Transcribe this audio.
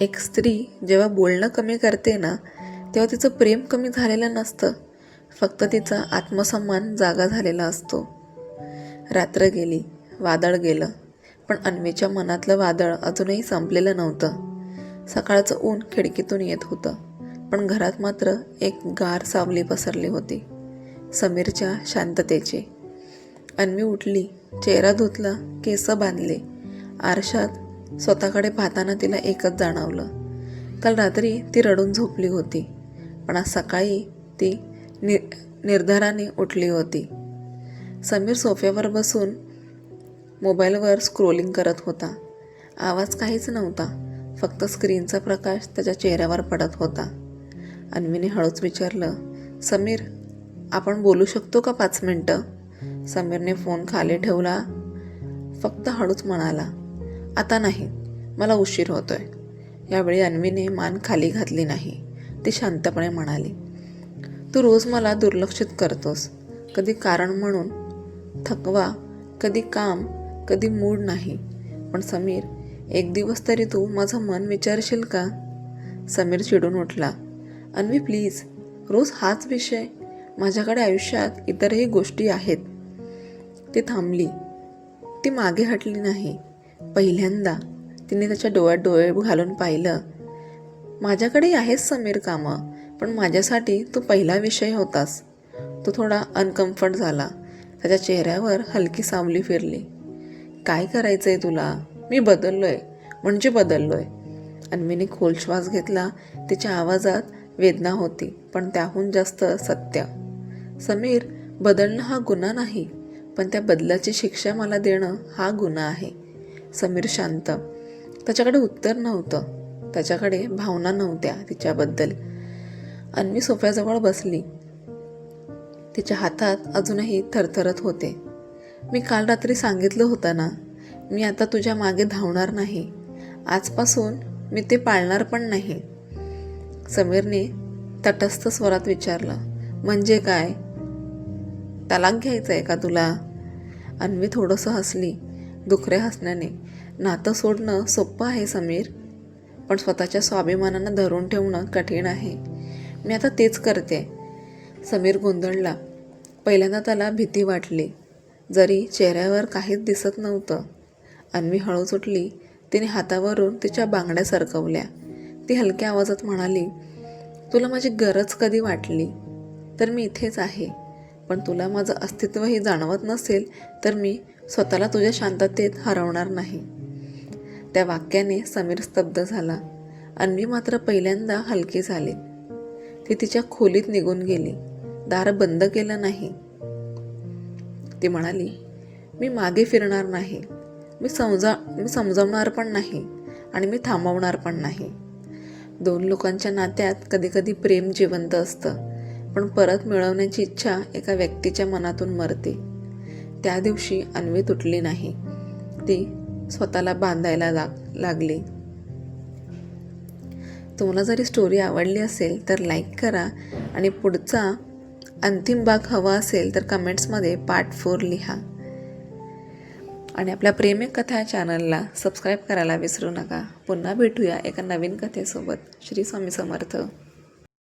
एक स्त्री जेव्हा बोलणं कमी करते ना तेव्हा तिचं प्रेम कमी झालेलं नसतं. फक्त तिचा आत्मसन्मान जागा झालेला असतो. रात्र गेली वादळ गेलं पण अन्वीच्या मनातलं वादळ अजूनही संपलेलं नव्हतं. सकाळचं ऊन खिडकीतून येत होतं पण घरात मात्र एक गार सावली पसरली होती समीरच्या शांततेची. अन्वी उठली चेहरा धुतला केस बांधले आरशात स्वतःकडे पाहताना तिला एकच जाणवलं. काल रात्री ती रडून झोपली होती पण आज सकाळी ती नि निर्धाराने उठली होती. समीर सोफ्यावर बसून मोबाईलवर स्क्रोलिंग करत होता. आवाज काहीच नव्हता फक्त स्क्रीनचा प्रकाश त्याच्या चेहऱ्यावर पडत होता. अन्वीने हळूच विचारलं समीर आपण बोलू शकतो का पाच मिनटं? समीरने फोन खाली ठेवला फक्त हळूच म्हणाला आता नाही. मला उशीर होतोय. यावेळी अन्वीने मान खाली घातली नाही. ती शांतपणे म्हणाली तू रोज मला दुर्लक्षित करतोस. कधी कारण म्हणून थकवा कधी काम कधी मूड नाही. पण समीर एक दिवस तरी तू माझं मन विचारशील का? समीर चिडून उठला अन्वी प्लीज. रोज हाच विषय. माझ्याकडे आयुष्यात इतरही गोष्टी आहेत. ती थांबली. ती मागे हटली नाही. पहिल्यांदा तिने त्याच्या डोळ्यात डोळे घालून पाहिलं. माझ्याकडे आहेच समीर कामं पण माझ्यासाठी तू पहिला विषय होतास तो थोडा अनकम्फर्ट झाला. त्याच्या चेहऱ्यावर हलकी सावली फिरली. काय करायचं आहे तुला? मी बदललो आहे म्हणजे बदललो आहे अन्वीने खोल श्वास घेतला. तिच्या आवाजात वेदना होती पण त्याहून जास्त सत्य. समीर बदलणं हा गुन्हा नाही पण त्या बदलाची शिक्षा मला देणं हा गुन्हा आहे. समीर शांत. त्याच्याकडे उत्तर नव्हतं. त्याच्याकडे भावना नव्हत्या तिच्याबद्दल. अन्वी सोफ्याजवळ बसली. तिच्या हातात अजूनही थरथरत होते. मी काल रात्री सांगितलं होतं ना मी आता तुझ्या मागे धावणार नाही. आजपासून मी ते पाळणार पण नाही. समीरने तटस्थ स्वरात विचारलं म्हणजे काय? तलाक घ्यायचं आहे का तुला? अन्वी थोडंसं हसली. दुखऱ्या हसण्याने. नातं सोडणं सोपं आहे समीर. पण स्वतःच्या स्वाभिमानानं धरून ठेवणं कठीण आहे. मी आता तेच करते. समीर गोंधळला. पहिल्यांदा त्याला भीती वाटली. जरी चेहऱ्यावर काहीच दिसत नव्हतं. अन्वी हळूच उठली. तिने हातावरून तिच्या बांगड्या सरकवल्या. ती हलक्या आवाजात म्हणाली तुला माझी गरज कधी वाटली? तर मी इथेच आहे. पण तुला माझं अस्तित्वही जाणवत नसेल तर मी स्वतःला तुझ्या शांततेत हरवणार नाही. त्या वाक्याने समीर स्तब्ध झाला अन्वी मात्र पहिल्यांदा हलकी झाली. ती तिच्या खोलीत निघून गेली. दार बंद केलं नाही. ती म्हणाली मी मागे फिरणार नाही. मी समजा मी समजावणार पण नाही आणि मी थांबवणार पण नाही. दोन लोकांच्या नात्यात कधीकधी प्रेम जिवंत असतं. पण परत मिळवण्याची इच्छा एका व्यक्तीच्या मनातून मरते. त्या दिवशी अन्वी तुटली नाही. ती स्वतःला बांधायला लाग लागली. तुम्हाला जरी स्टोरी आवडली असेल तर लाईक करा आणि पुढचा अंतिम भाग हवा असेल तर कमेंट्समध्ये पार्ट फोर लिहा. आणि आपल्या प्रेमिक कथा चॅनलला सबस्क्राईब करायला विसरू नका. पुन्हा भेटूया एका नवीन कथेसोबत. श्री स्वामी समर्थ.